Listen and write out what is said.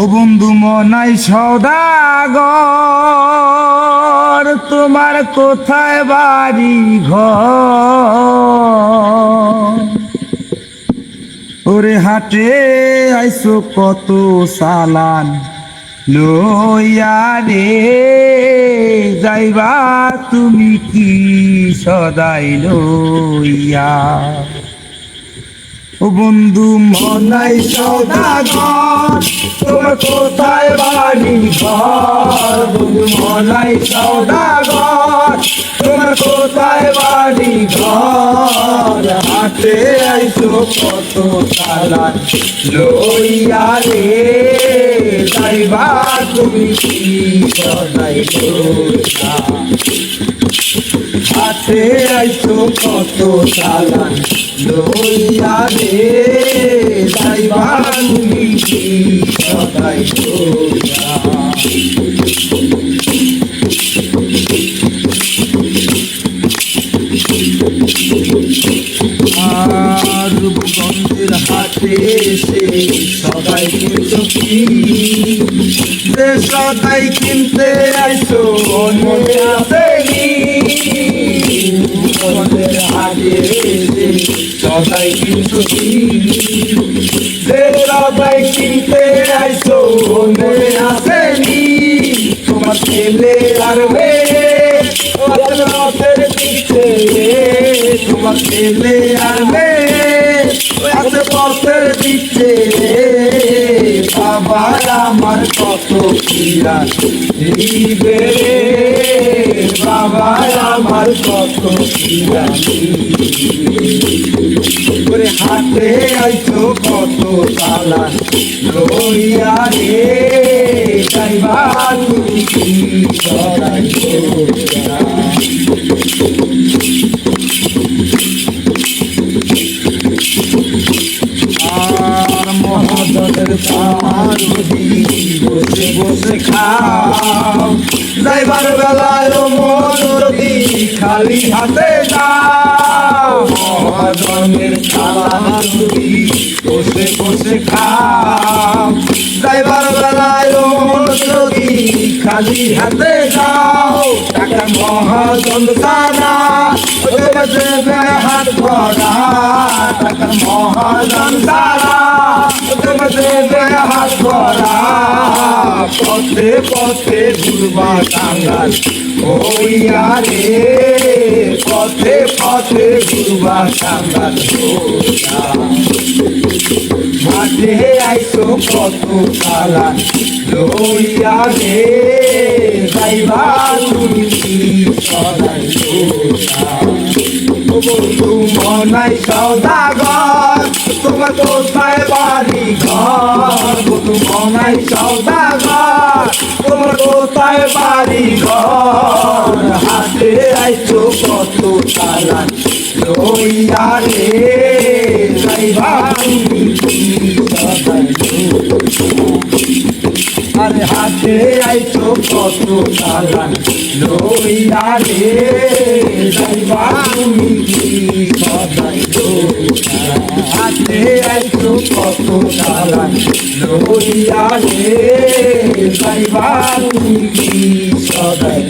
ও বন্ধু মনাই সদাগর, তোমার কোথায় বাড়ি ঘর? ওরে হাটে আইসো কত সালান লইয়া রে, যাইবা তুমি কি সদাই লইয়া? ও বন্ধু, মনাই সদাগর তোমার কোথায় বাড়ি ঘর? বন্ধু, মনাই সদাগর তোমার কোথায় বাড়ি ঘর? হাতে আইসো কত তালা, লইয়া রে যাইবা তুমি কি সদাই হাতে আইসো কত সালান লইয়া রে তুমি কি সদাই আর রূপগঞ্জের হাতে এসে সবাই কিন্তু কি? সদাই কিনতে আইসো, মনে আসেনি সদাই কিন্তু সদাই কিনতে আইসো মনে আসেনি তোমার ছেলে আর মেয়ে রথের পিছে তোমার ছেলে আর আছে পথের পিছে বাবা আমার কত ক্রিয়া দিবে রে বাবা আমার কত ক্রিয়া করে হাতে আইছো কত তালা। লইয়া রে, যাইবা তুমি কি মহাজনের পারদি বসে বসে খাও। যাইবার বেলায় মনোরদি খালি হাতে যাও মহাজনের পারদি বসে বসে খাও। যাইবার বেলায় মনোরদি খালি হাতে যাও টাকা মহাজন সারা হাত ভরা। টাকা মহাজন সারা হাত ভরা। পথে পথে ঘুরবা টাঙ্গাল। ওইয়া রে, পথে পথে ঘুরবা টাঙ্গাল। মাঠে আইসো কত কালা লইয়া রে যাইবা তুমি সদাই মনাই সদাগর তোমার কোথায় বাড়ি ঘর? মনাই সদাগর তোমার কোথায় বাড়ি ঘর? হাতে আইছো কত তালা লইয়া রে, যাইবা তুমি। সদাই হাতে আইছো কত দালান, লইয়া রে, যাইবা তুমি কি সদাই হাতে আইছো কত দালান, লইয়া রে, যাইবা তুমি কি সদাই